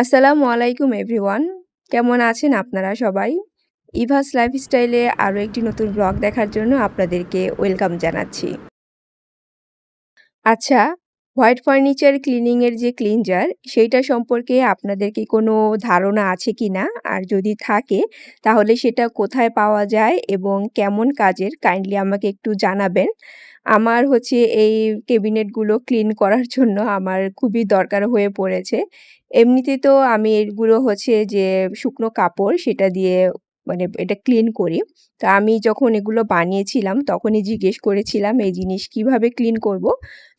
আসসালামু আলাইকুম এভরিওয়ান। কেমন আছেন আপনারা সবাই? ইভাস লাইফস্টাইলে আরও একটি নতুন ব্লগ দেখার জন্য আপনাদেরকে ওয়েলকাম জানাচ্ছি। আচ্ছা হোয়াইট ফার্নিচার ক্লিনিংয়ের যে ক্লিনজার, সেইটা সম্পর্কে আপনাদের কি কোনো ধারণা আছে কি না? আর যদি থাকে, তাহলে সেটা কোথায় পাওয়া যায় এবং কেমন কাজের? কাইন্ডলি আমাকে একটু জানাবেন। আমার হচ্ছে এই ক্যাবিনেটগুলো ক্লিন করার জন্য আমার খুবই দরকার হয়ে পড়েছে। এমনিতে তো আমি এগুলো হচ্ছে যে শুকনো কাপড় সেটা দিয়ে মানে এটা ক্লিন করি। তো আমি যখন এগুলো বানিয়েছিলাম তখনই জিজ্ঞেস করেছিলাম এই জিনিস কীভাবে ক্লিন করব?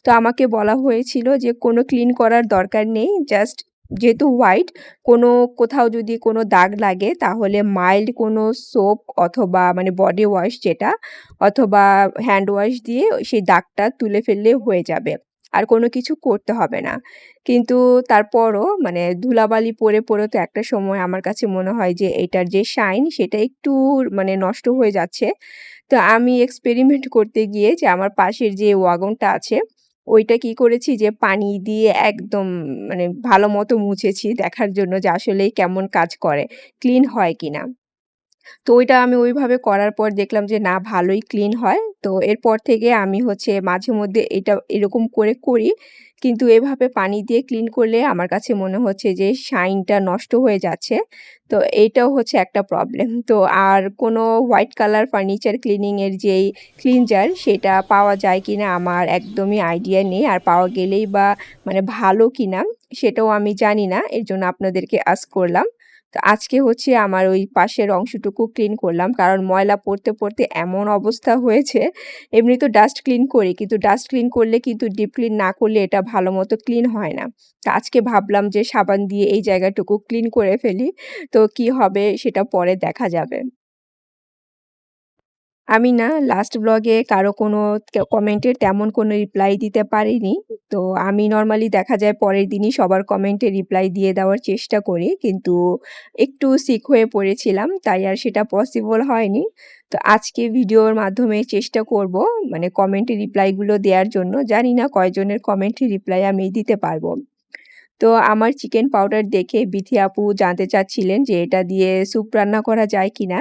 তো আমাকে বলা হয়েছিল যে কোনো ক্লিন করার দরকার নেই জাস্ট যেহেতু হোয়াইট কোনো কোথাও যদি কোনো দাগ লাগে তাহলে মাইল্ড কোনো সোপ অথবা মানে বডি ওয়াশ যেটা অথবা হ্যান্ড ওয়াশ দিয়ে সেই দাগটা তুলে ফেললে হয়ে যাবে। আর কোনো কিছু করতে হবে না। কিন্তু তারপরও মানে ধুলাবালি পরে পড়ে তো একটা সময় আমার কাছে মনে হয় যে এটার যে শাইন সেটা একটু মানে নষ্ট হয়ে যাচ্ছে। তো আমি এক্সপেরিমেন্ট করতে গিয়ে যে আমার পাশের যে ওয়াগনটা আছে, ওইটা কি করেছি যে পানি দিয়ে একদম মানে ভালো মতো মুছেছি দেখার জন্য যে আসলেই কেমন কাজ করে, ক্লিন হয় কিনা। তো ওইটা আমি ওইভাবে করার পর দেখলাম যে, না, ভালোই ক্লিন হয়। তো এরপর থেকে আমি হচ্ছে মাঝে মধ্যে এটা এরকম করে করি। কিন্তু এভাবে পানি দিয়ে ক্লিন করলে আমার কাছে মনে হচ্ছে যে, শাইনটা নষ্ট হয়ে যাচ্ছে। তো এইটাও হচ্ছে একটা প্রবলেম। তো আর কোনো হোয়াইট কালার ফার্নিচার ক্লিনিংয়ের যেই ক্লিনজার, সেটা পাওয়া যায় কিনা আমার একদমই আইডিয়া নেই। আর পাওয়া গেলেই বা মানে ভালো কি না সেটাও আমি জানি না। এর জন্য আপনাদেরকে আস করলাম। তো আজকে হচ্ছে আমার ওই পাশের অংশটুকু ক্লিন করলাম। কারণ ময়লা পড়তে পড়তে এমন অবস্থা হয়েছে, এমনি তো ডাস্ট ক্লিন করি, কিন্তু ডাস্ট ক্লিন করলে কিন্তু ডিপ ক্লিন না করলে এটা ভালো মতো ক্লিন হয় না। তো আজকে ভাবলাম যে সাবান দিয়ে এই জায়গাটুকু ক্লিন করে ফেলি, তো কি হবে সেটা পরে দেখা যাবে। আমি না লাস্ট ব্লগে কারও কোনো কমেন্টের তেমন কোনো রিপ্লাই দিতে পারিনি। তো আমি নর্মালি দেখা যায় পরের দিনই সবার কমেন্টে রিপ্লাই দিয়ে দেওয়ার চেষ্টা করি। কিন্তু একটু সিক হয়ে পড়েছিলাম, তাই আর সেটা পসিবল হয়নি। তো আজকে ভিডিওর মাধ্যমে চেষ্টা করব মানে কমেন্টে রিপ্লাইগুলো দেওয়ার জন্য। জানি না কয়জনের কমেন্টে রিপ্লাই আমি দিতে পারব। তো আমার চিকেন পাউডার দেখে বিথি আপু জানতে চাচ্ছিলেন যে এটা দিয়ে স্যুপ রান্না করা যায় কিনা।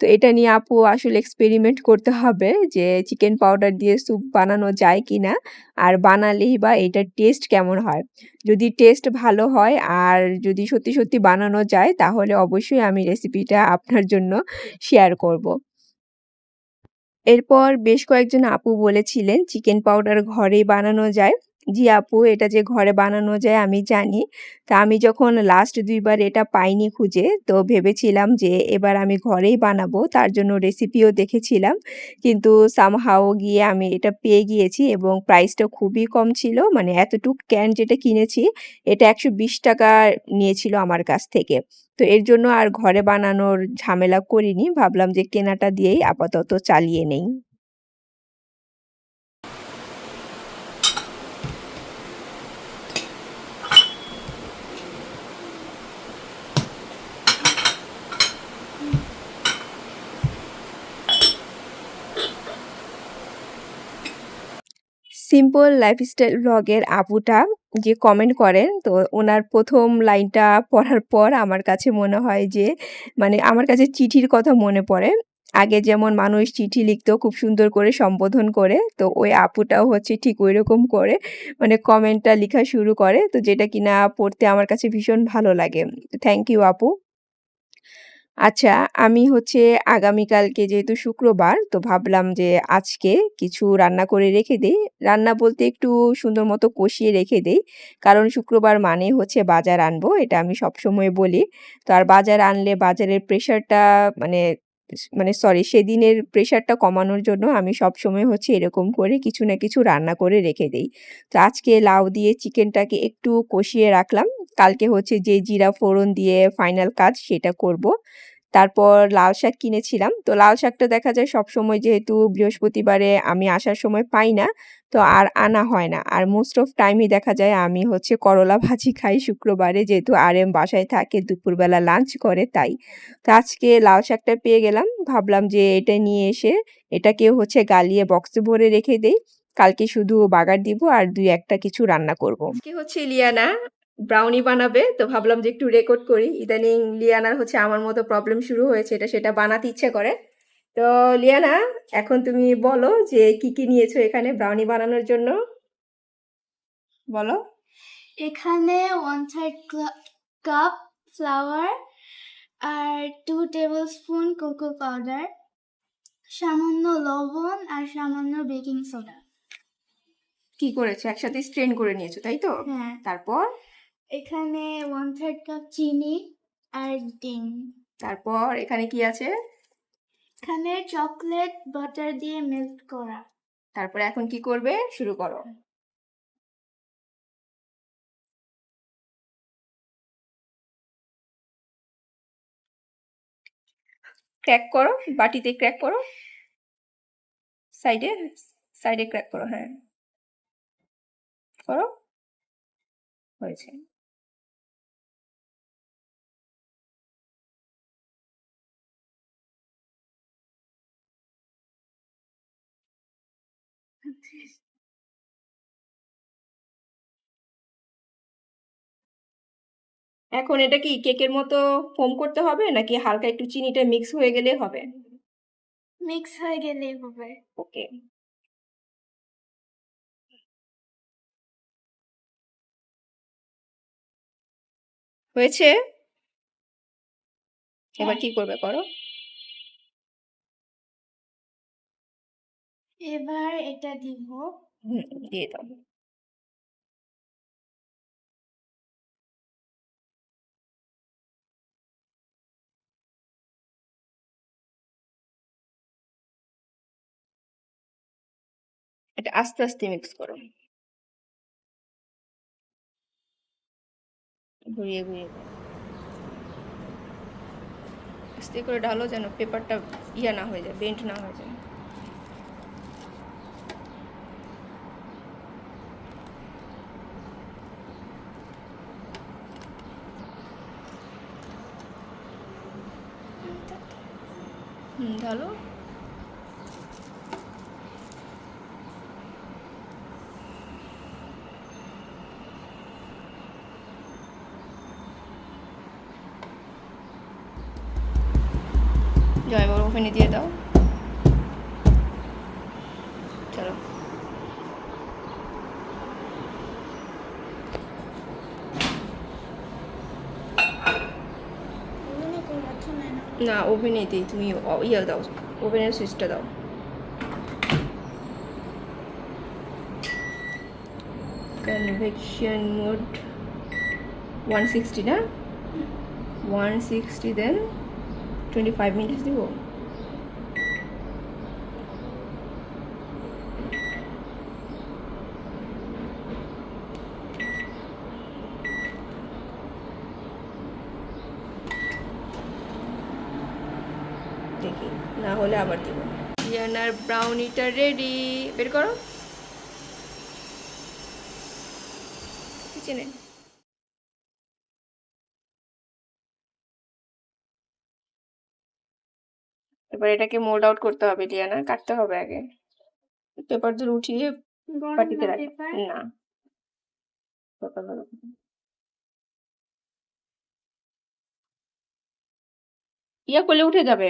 তো এটা নিয়ে আপু আসলে এক্সপেরিমেন্ট করতে হবে যে চিকেন পাউডার দিয়ে স্যুপ বানানো যায় কি না আর বানালেই বা এটার টেস্ট কেমন হয় যদি টেস্ট ভালো হয় আর যদি সত্যি সত্যি বানানো যায় তাহলে অবশ্যই আমি রেসিপিটা আপনার জন্য শেয়ার করব। এরপর বেশ কয়েকজন আপু বলেছিলেন চিকেন পাউডার ঘরেই বানানো যায় জি আপু, এটা যে ঘরে বানানো যায় আমি জানি। তা আমি যখন লাস্ট দুইবার এটা পাইনি খুঁজে, তো ভেবেছিলাম যে এবার আমি ঘরেই বানাবো। তার জন্য রেসিপিও দেখেছিলাম। কিন্তু সামহাও গিয়ে আমি এটা পেয়ে গিয়েছি এবং প্রাইসটা খুবই কম ছিল। মানে এতটুক ক্যান যেটা কিনেছি, এটা ৳১২০ নিয়েছিল আমার কাছ থেকে। তো এর জন্য আর ঘরে বানানোর ঝামেলা করিনি। ভাবলাম যে কেনাটা দিয়েই আপাতত চালিয়ে নেই। সিম্পল লাইফস্টাইল ব্লগের আপুটা যে কমেন্ট করেন। তো ওনার প্রথম লাইনটা পড়ার পর আমার কাছে মনে হয় যে মানে আমার কাছে চিঠির কথা মনে পড়ে। আগে যেমন মানুষ চিঠি লিখতো, খুব সুন্দর করে সম্বোধন করে। তো ওই আপুটাও হচ্ছে ঠিক ওই রকম করে মানে কমেন্টটা লেখা শুরু করে। তো যেটা কিনা পড়তে আমার কাছে ভীষণ ভালো লাগে। থ্যাংক ইউ আপু আচ্ছা, আমি হচ্ছে আগামীকালকে যেহেতু শুক্রবার তো ভাবলাম যে আজকে কিছু রান্না করে রেখে দেই। রান্না বলতে একটু সুন্দর মতো কষিয়ে রেখে দেই। কারণ শুক্রবার মানে হচ্ছে বাজার আনব। এটা আমি সবসময় বলি। তো আর বাজার আনলে বাজারের প্রেশারটা মানে মানে সরি সেদিনের প্রেশারটা কমানোর জন্য আমি সব সময় হচ্ছে এরকম করে কিছু না কিছু রান্না করে রেখে দেই। তো আজকে লাউ দিয়ে চিকেনটাকে একটু কষিয়ে রাখলাম। কালকে হচ্ছে যে জিরা ফোড়ন দিয়ে ফাইনাল কাজ সেটা করব। তারপর লাল শাক কিনেছিলাম। তো লাল শাকটা দেখা যায় সব সময় যেহেতু বৃহস্পতিবারে আমি আসার সময় পাই না, তো আর আনা হয় না। আর মোস্ট অফ টাইমই দেখা যায় আমি হচ্ছে করলা ভাজি খাই শুক্রবারে যেহেতু আর এম বাসায় থাকে দুপুরবেলা লাঞ্চ করে তাই। তো আজকে লাল শাকটা পেয়ে গেলাম। ভাবলাম যে এটা নিয়ে এসে এটাকেও হচ্ছে গালিয়ে বক্সে ভরে রেখে দেই। কালকে শুধু বাগার দিব আর দুই একটা কিছু রান্না করব। আজকে হচ্ছে লিয়ানা ব্রাউনি বানাবে। তো ভাবলাম যে একটু রেকর্ড করি। ইদানিং লিয়ানার হচ্ছে আমার মতো প্রবলেম শুরু হয়েছে এটা সেটা বানাতে ইচ্ছে করে। তো লিয়ানা এখন তুমি বলো যে কি কি নিয়েছো এখানে ব্রাউনি বানানোর জন্য? বলো। এখানে ওয়ান থার্ড কাপ ফ্লাওয়ার আর two tablespoon cocoa powder সামান্য লবণ আর সামান্য বেকিং সোডা কি করেছ? একসাথে স্ট্রেন করে নিয়েছো তাই তো? হ্যাঁ। তারপর? এখানে ওয়ান থার্ড কাপ চিনি আর ডিম। তারপর এখানে কি আছে? এখানে চকলেট বাটার দিয়ে মেল্ট করা। তারপরে এখন কি করবে? শুরু করো। ক্র্যাক করো বাটিতে ক্র্যাক করো। সাইডে সাইডে ক্র্যাক করো হ্যাঁ। করো। হয়েছে। এখন এটা কি কেকের মতো ফোম করতে হবে? নাকি হালকা একটু চিনিটা মিক্স হয়ে গেলে হবে? মিক্স হয়ে গেলেই হবে। ওকে। হয়েছে? এবার কি করবে করো? এবার এটা দিব। দিয়ে দাও। এটা আস্তে আস্তে মিক্স করো। ঘুরিয়ে ঘুরিয়ে। আস্তে করে ঢালো যেন পেপারটা ইয়া না হয়ে যায় বেন্ট না হয়ে যায়। হুম ঢালো জয় বড় ওখানে দিয়ে দাও চলো ওগুলো করার জন্য না ওভেনেতেই তুমি ইয়ে দাও ওভেনের সুইচটা দাও। কনভেকশন মোড ওয়ান সিক্সটি না? One sixty then twenty five minutes দিব দেখি না হলে আবার দিব। ইয়ানার ব্রাউনিটা রেডি বের করো। কিচেনে এবার এটাকে মোল্ড আউট করতে হবে লিয়ানা কাটতে হবে আগে। পেপার দিয়ে উঠিয়ে পাটিতে না রাখ না। পেপার ভালো করে। ইয়া করলে উঠে যাবে।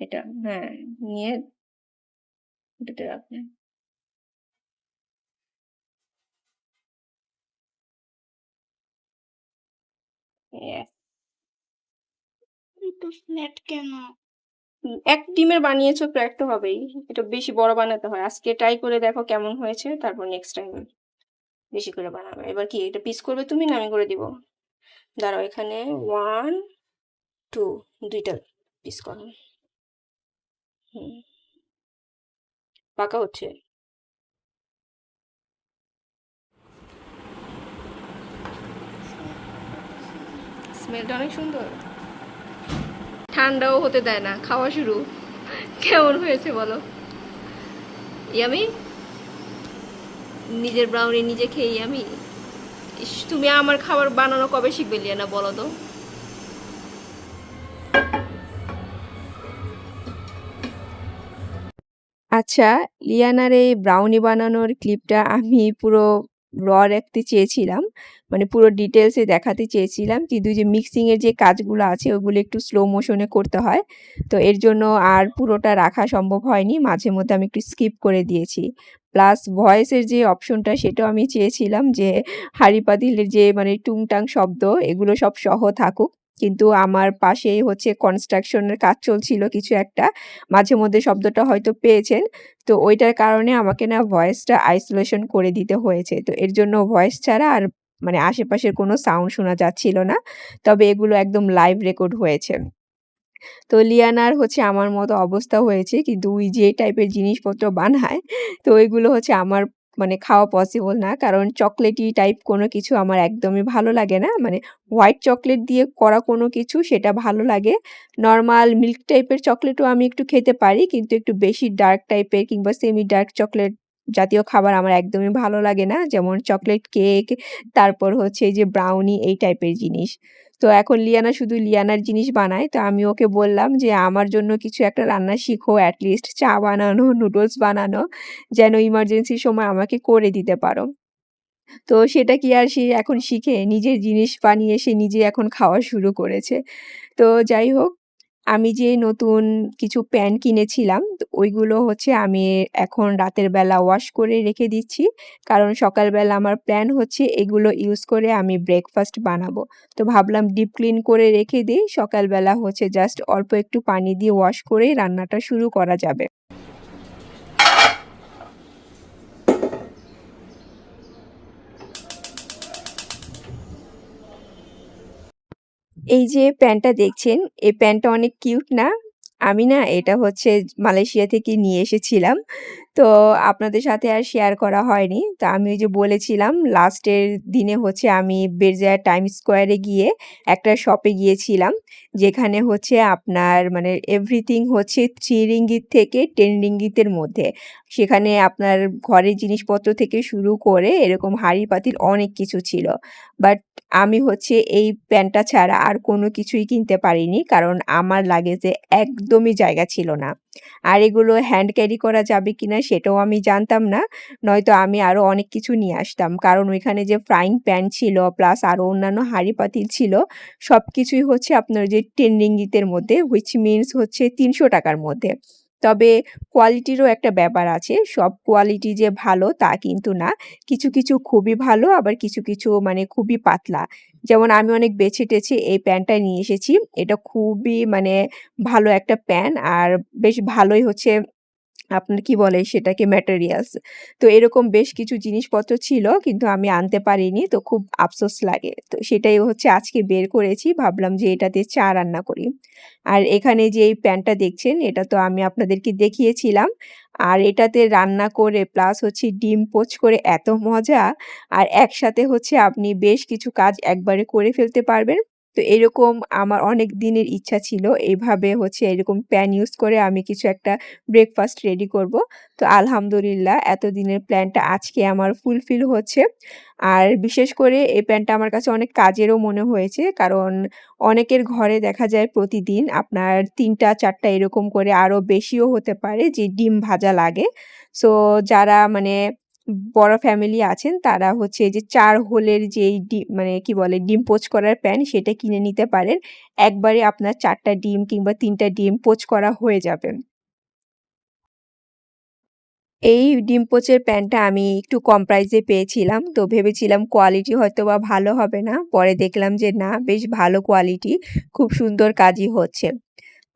এটা হ্যাঁ নিয়ে এটাতে রাখবে Yes. একটু ফ্ল্যাট কেন? এক ডিমের বানিয়েছো ক্র্যাক তো হবেই। এটা বেশি বড় বানাতে হয়। আজকে ট্রাই করে দেখো কেমন হয়েছে তারপর নেক্সট টাইম বেশি করে বানাবে। এবার কি এটা পিস করবে তুমি না আমি করে দিব? দাঁড়াও এখানে ওয়ান টু দুইটা পিস করো। পাকা হচ্ছে। স্মেলটা অনেক সুন্দর। ঠান্ডাও হতে দেয় না খাওয়া শুরু। কেমন হয়েছে বলো? ইয়ামি নিজের ব্রাউনি নিজে খেয়ে ইস, তুমি আমার খাবার বানানো কবে শিখবে লিয়ানা বলো তো? আচ্ছা লিয়ানার এই ব্রাউনি বানানোর ক্লিপটা আমি পুরো র রাখতে চেয়েছিলাম। মানে পুরো ডিটেলসে দেখাতে চেয়েছিলাম। কিন্তু যে মিক্সিংয়ের যে কাজগুলো আছে ওগুলো একটু স্লো মোশনে করতে হয়। তো এর জন্য আর পুরোটা রাখা সম্ভব হয়নি। মাঝে মধ্যে আমি একটু স্কিপ করে দিয়েছি। প্লাস ভয়েসের যে অপশনটা সেটাও আমি চেয়েছিলাম যে হাঁড়ি-পাতিলের যে মানে টুংটাং শব্দ, এগুলো সব সহ থাকুক। কিন্তু আমার পাশেই হচ্ছে কনস্ট্রাকশনের কাজ চলছিল কিছু একটা। মাঝে মধ্যে শব্দটা হয়তো পেয়েছেন। তো ওইটার কারণে আমাকে না ভয়েসটা আইসোলেশন করে দিতে হয়েছে। তো এর জন্য ভয়েস ছাড়া আর মানে আশেপাশের কোনো সাউন্ড শোনা যাচ্ছিল না। তবে এগুলো একদম লাইভ রেকর্ড হয়েছে। তো লিয়ানার হচ্ছে আমার মতো অবস্থা হয়েছে। কিন্তু ওই যে টাইপের জিনিসপত্র বানায়, তো ওইগুলো হচ্ছে আমার মানে খাওয়া পসিবল না। কারণ চকলেটি টাইপ কোনো কিছু আমার একদমই ভালো লাগে না। মানে হোয়াইট চকলেট দিয়ে করা কোনো কিছু সেটা ভালো লাগে। নর্মাল মিল্ক টাইপের চকলেটও আমি একটু খেতে পারি। কিন্তু একটু বেশি ডার্ক টাইপের কিংবা সেমি ডার্ক চকলেট জাতীয় খাবার আমার একদমই ভালো লাগে না। যেমন চকলেট কেক, তারপর হচ্ছে যে ব্রাউনি এই টাইপের জিনিস। তো এখন লিয়ানা শুধু লিয়ানার জিনিস বানায়। তো আমি ওকে বললাম যে, "আমার জন্য কিছু একটা রান্না শিখো অ্যাটলিস্ট লিস্ট চা বানানো, নুডলস বানানো যেন ইমার্জেন্সির সময় আমাকে করে দিতে পারো।" তো সেটা কি আর সে এখন শিখে? নিজের জিনিস বানিয়ে সে নিজে এখন খাওয়া শুরু করেছে। তো যাই হোক, আমি যে নতুন কিছু প্যান্ট কিনেছিলাম ওইগুলো হচ্ছে আমি এখন রাতের বেলা ওয়াশ করে রেখে দিচ্ছি। কারণ সকালবেলা আমার প্ল্যান হচ্ছে এগুলো ইউজ করে আমি ব্রেকফাস্ট বানাবো। তো ভাবলাম ডিপ ক্লিন করে রেখে দিই, সকালবেলা হচ্ছে জাস্ট অল্প একটু পানি দিয়ে ওয়াশ করেই রান্নাটা শুরু করা যাবে। এই যে প্যান্টটা দেখছেন, এই প্যান্টটা অনেক কিউট না? আমি না এটা হচ্ছে মালয়েশিয়া থেকে নিয়ে এসেছিলাম। তো আপনাদের সাথে আর শেয়ার করা হয়নি। তো আমি ওই যে বলেছিলাম লাস্টের দিনে হচ্ছে আমি বেরজায়া টাইম স্কোয়ারে গিয়ে একটা শপে গিয়েছিলাম। যেখানে হচ্ছে আপনার মানে এভরিথিং হচ্ছে 3 রিঙ্গিত থেকে 10 রিঙ্গিতের মধ্যে। সেখানে আপনার ঘরের জিনিসপত্র থেকে শুরু করে এরকম হাঁড়ি-পাতিল অনেক কিছু ছিল। বাট আমি হচ্ছে এই প্যান্টটা ছাড়া আর কোনো কিছুই কিনতে পারিনি। কারণ আমার লাগেজে একদমই জায়গা ছিল না। আর এগুলো হ্যান্ড ক্যারি করা যাবে কিনা সেটাও আমি জানতাম না। নয়তো আমি আরও অনেক কিছু নিয়ে আসতাম। কারণ ওইখানে যে ফ্রাইং প্যান ছিল প্লাস আরও অন্যান্য হাঁড়ি-পাতিল ছিল সব কিছুই হচ্ছে আপনার যে 10 রিঙ্গিতের মধ্যে হুইচ মিনস হচ্ছে তিনশো টাকার মধ্যে। তবে কোয়ালিটিরও একটা ব্যাপার আছে। সব কোয়ালিটি যে ভালো তা কিন্তু না। কিছু, কিছু খুবই ভালো আবার কিছু, কিছু মানে খুবই পাতলা। যেমন আমি অনেক বেছে-টেছে এই প্যান্টটা নিয়ে এসেছি। এটা খুবই মানে ভালো একটা প্যান আর বেশ ভালোই হচ্ছে আপনার কি বলে সেটাকে ম্যাটেরিয়ালস। তো এরকম বেশ কিছু জিনিসপত্র ছিল কিন্তু আমি আনতে পারিনি। তো খুব আফসোস লাগে। তো সেটাই হচ্ছে আজকে বের করেছি। ভাবলাম যে এটা দিয়ে চা রান্না করি। আর এখানে যে এই প্যানটা দেখছেন, এটা তো আমি আপনাদেরকে দেখিয়েছিলাম। আর এটাতে রান্না করে প্লাস হচ্ছে ডিম পোচ করে এত মজা আর একসাথে হচ্ছে আপনি বেশ কিছু কাজ একবারে করে ফেলতে পারবেন। তো এরকম আমার অনেক দিনের ইচ্ছা ছিল এভাবে হচ্ছে এরকম প্যান ইউজ করে আমি কিছু একটা ব্রেকফাস্ট রেডি করব। তো আলহামদুলিল্লাহ এতদিনের প্ল্যানটা আজকে আমার ফুলফিল হচ্ছে। আর বিশেষ করে এই প্যানটা আমার কাছে অনেক কাজেরও মনে হয়েছে। কারণ অনেকের ঘরে দেখা যায় প্রতিদিন আপনার ৩ টা ৪ টা এরকম করে আরও বেশিও হতে পারে যে ডিম ভাজা লাগে। সো যারা মানে বড় ফ্যামিলি আছেন, তারা হচ্ছে যে চার হোলের যেই মানে কি বলে, ডিম পোচ করার প্যান সেটা কিনে নিতে পারেন। একবারে আপনার ৪ টা ডিম কিংবা ৩ টা ডিম পোচ করা হয়ে যাবে। এই ডিম পোচের প্যানটা আমি একটু কম প্রাইসে পেয়েছিলাম। তো ভেবেছিলাম কোয়ালিটি হয়তো বা ভালো হবে না। পরে দেখলাম যে না, বেশ ভালো কোয়ালিটি। খুব সুন্দর কাজই হচ্ছে।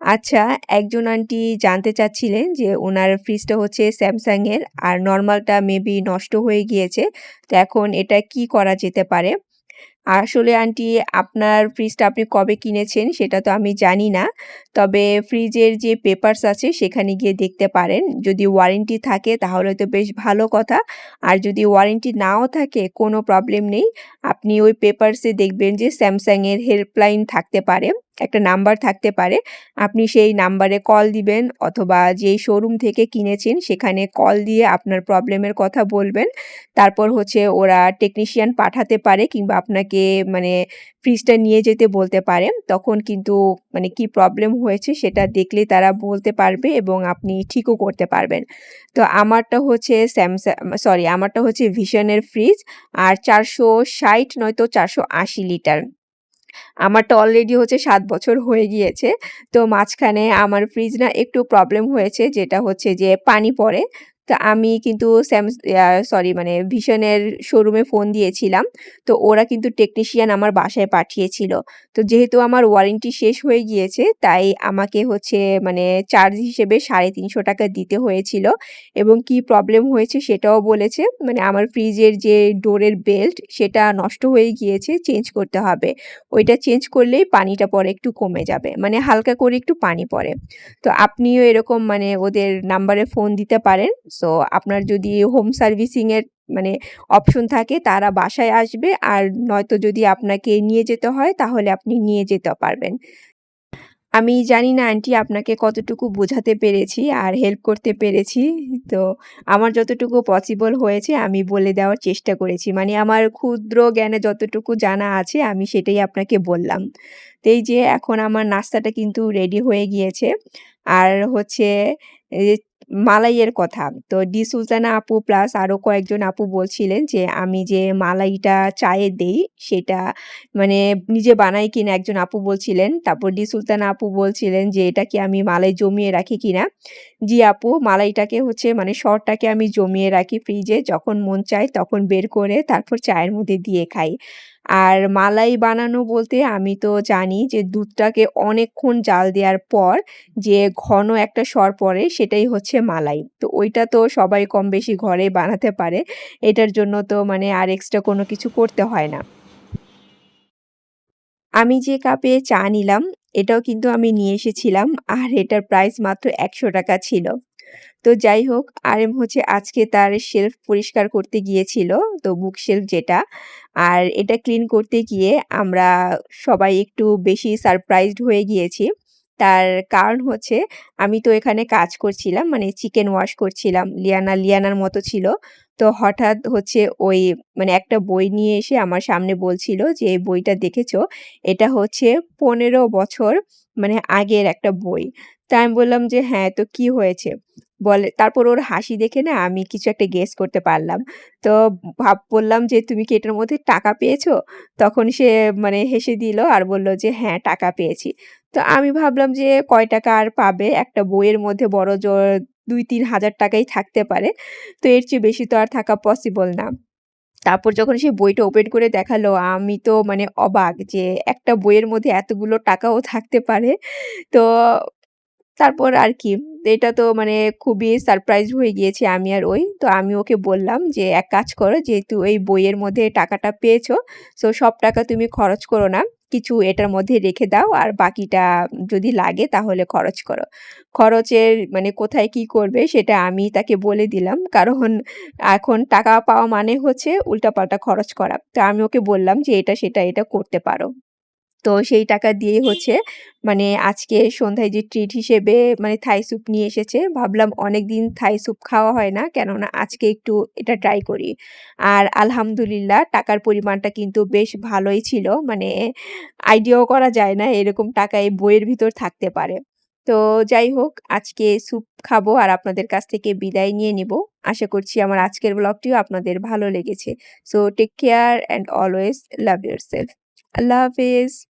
আচ্ছা একজন আন্টি জানতে চাচ্ছিলেন যে ওনার ফ্রিজটা হচ্ছে এর আর নর্মালটা মেবি নষ্ট হয়ে গিয়েছে। তো এখন এটা কি করা যেতে পারে? আসলে আন্টি আপনার ফ্রিজটা আপনি কবে কিনেছেন সেটা তো আমি জানি না। তবে ফ্রিজের যে পেপারস আছে সেখানে গিয়ে দেখতে পারেন। যদি ওয়ারেন্টি থাকে তাহলে তো বেশ ভালো কথা। আর যদি ওয়ারেন্টি নাও থাকে কোনো প্রবলেম নেই। আপনি ওই পেপারসে দেখবেন যে এর হেল্পলাইন থাকতে পারে। একটা নাম্বার থাকতে পারে। আপনি সেই নাম্বারে কল দিবেন অথবা যেই শোরুম থেকে কিনেছেন সেখানে কল দিয়ে আপনার প্রবলেমের কথা বলবেন। তারপর হচ্ছে ওরা টেকনিশিয়ান পাঠাতে পারে কিংবা আপনাকে মানে ফ্রিজটা নিয়ে যেতে বলতে পারে। তখন কিন্তু মানে কি প্রবলেম হয়েছে সেটা দেখলে তারা বলতে পারবে এবং আপনি ঠিকও করতে পারবেন। তো আমারটা হচ্ছে স্যামসা সরি আমারটা হচ্ছে ভিশনের ফ্রিজ আর ৪৬০ নয়তো ৪৮০ লিটার। আমারটা অলরেডি হচ্ছে সাত বছর হয়ে গিয়েছে। তো মাঝখানে আমার ফ্রিজ না একটু প্রবলেম হয়েছে, যেটা হচ্ছে যে পানি পড়ে। তো আমি কিন্তু স্যামস সরি মানে ভিশনের শোরুমে ফোন দিয়েছিলাম। তো ওরা কিন্তু টেকনিশিয়ান আমার বাসায় পাঠিয়েছিল। তো যেহেতু আমার ওয়ারেন্টি শেষ হয়ে গিয়েছে তাই আমাকে হচ্ছে মানে চার্জ হিসেবে ৳৩৫০ দিতে হয়েছিল এবং কি প্রবলেম হয়েছে সেটাও বলেছে। মানে আমার ফ্রিজের যে ডোরের বেল্ট সেটা নষ্ট হয়ে গিয়েছে, চেঞ্জ করতে হবে। ওইটা চেঞ্জ করলেই পানিটা পরে একটু কমে যাবে। মানে হালকা করে একটু পানি পড়ে। তো আপনিও এরকম মানে ওদের নাম্বারে ফোন দিতে পারেন। সো আপনার যদি হোম সার্ভিসিংয়ের মানে অপশন থাকে, তারা বাসায় আসবে আর নয়তো যদি আপনাকে নিয়ে যেতে হয়, তাহলে আপনি নিয়ে যেতে পারবেন। আমি জানি না আন্টি আপনাকে কতটুকু বোঝাতে পেরেছি আর হেল্প করতে পেরেছি। তো, আমার যতটুকু পসিবল হয়েছে, আমি বলে দেওয়ার চেষ্টা করেছি। মানে আমার ক্ষুদ্র জ্ঞানে যতটুকু জানা আছে, আমি সেটাই আপনাকে বললাম। তো এই যে, এখন আমার নাস্তাটা কিন্তু রেডি হয়ে গিয়েছে। আর হচ্ছে মালাইয়ের কথা। তো ডি সুলতানা আপু প্লাস আরও কয়েকজন আপু বলছিলেন যে, আমি যে মালাইটা চায়ে দেই, সেটা মানে নিজে বানাই কিনা একজন আপু বলছিলেন। তারপর ডি সুলতানা আপু বলছিলেন যে, এটা কি আমি মালাই জমিয়ে রাখি কিনা? জি আপু, মালাইটাকে হচ্ছে মানে সরটাকে আমি জমিয়ে রাখি ফ্রিজে। যখন মন চায় তখন বের করে তারপর চায়ের মধ্যে দিয়ে খাই। আর মালাই বানানো বলতে আমি তো জানি যে দুধটাকে অনেকক্ষণ জাল দেওয়ার পর যে ঘন একটা সর পড়ে সেটাই হচ্ছে মালাই। তো ওইটা তো সবাই কম বেশি ঘরে বানাতে পারে। এটার জন্য তো মানে আর এক্সট্রা কোনো কিছু করতে হয় না। আমি যে কাপে চা নিলাম, এটাও কিন্তু আমি নিয়ে এসেছিলাম, আর এটার প্রাইস মাত্র ৳১০০ ছিল। তো যাই হোক আর এম হচ্ছে আজকে তার শেলফ পরিষ্কার করতে গিয়েছিল। তো বুক শেলফ যেটা। আর এটা ক্লিন করতে গিয়ে আমরা সবাই একটু বেশি সারপ্রাইজড হয়ে গিয়েছি। তার কারণ হচ্ছে আমি তো এখানে কাজ করছিলাম মানে চিকেন ওয়াশ করছিলাম। লিয়ানা লিয়ানার মতো ছিল। তো হঠাৎ হচ্ছে ওই মানে একটা বই নিয়ে এসে আমার সামনে বলছিল যে, "এই বইটা দেখেছ? এটা হচ্ছে ১৫ বছর মানে আগের একটা বই।" তো আমি বললাম যে, "হ্যাঁ, তো কি হয়েছে?" বলে তারপর ওর হাসি দেখে না আমি কিছু একটা গেস করতে পারলাম। তো ভাব বললাম যে, "তুমি কি এটার মধ্যে টাকা পেয়েছ?" তখন সে মানে হেসে দিল আর বলল যে, "হ্যাঁ, টাকা পেয়েছি।" তো আমি ভাবলাম যে কয় টাকা আর পাবে? একটা বইয়ের মধ্যে বড় জোর দুই তিন হাজার টাকাই থাকতে পারে। তো এর চেয়ে বেশি তো আর থাকা পসিবল না। তারপর যখন সে বইটা ওপেন করে দেখাল আমি তো মানে অবাক যে একটা বইয়ের মধ্যে এতগুলো টাকাও থাকতে পারে। তো তারপর আর কি এটা তো মানে খুবই সারপ্রাইজ হয়ে গিয়েছি আমি আর ওই। তো আমি ওকে বললাম যে, "এক কাজ করো যেহেতু এই বইয়ের মধ্যে টাকাটা পেয়েছ, সো সব টাকা তুমি খরচ করো না। কিছু এটার মধ্যে রেখে দাও আর বাকিটা যদি লাগে তাহলে খরচ করো।" খরচের মানে কোথায় কি করবে সেটা আমি তাকে বলে দিলাম। কারণ এখন টাকা পাওয়া মানে হচ্ছে উল্টাপাল্টা খরচ করা। তো আমি ওকে বললাম যে, "এটা সেটা এটা করতে পারো।" তো সেই টাকা দিয়েই হচ্ছে মানে আজকে সন্ধ্যায় যে ট্রিট হিসেবে মানে থাই স্যুপ নিয়ে এসেছে। ভাবলাম অনেক দিন থাই স্যুপ খাওয়া হয় না। কেননা আজকে একটু এটা ট্রাই করি। আর আলহামদুলিল্লাহ টাকার পরিমাণটা কিন্তু বেশ ভালোই ছিল। মানে আইডিয়াও করা যায় না এরকম টাকা এই বইয়ের ভিতর থাকতে পারে। তো যাই হোক, আজকে স্যুপ খাব আর আপনাদের কাছ থেকে বিদায় নিয়ে নিবো। আশা করছি আমার আজকের ব্লগটিও আপনাদের ভালো লেগেছে। So take care and always love yourself. আল্লাহ হাফেজ।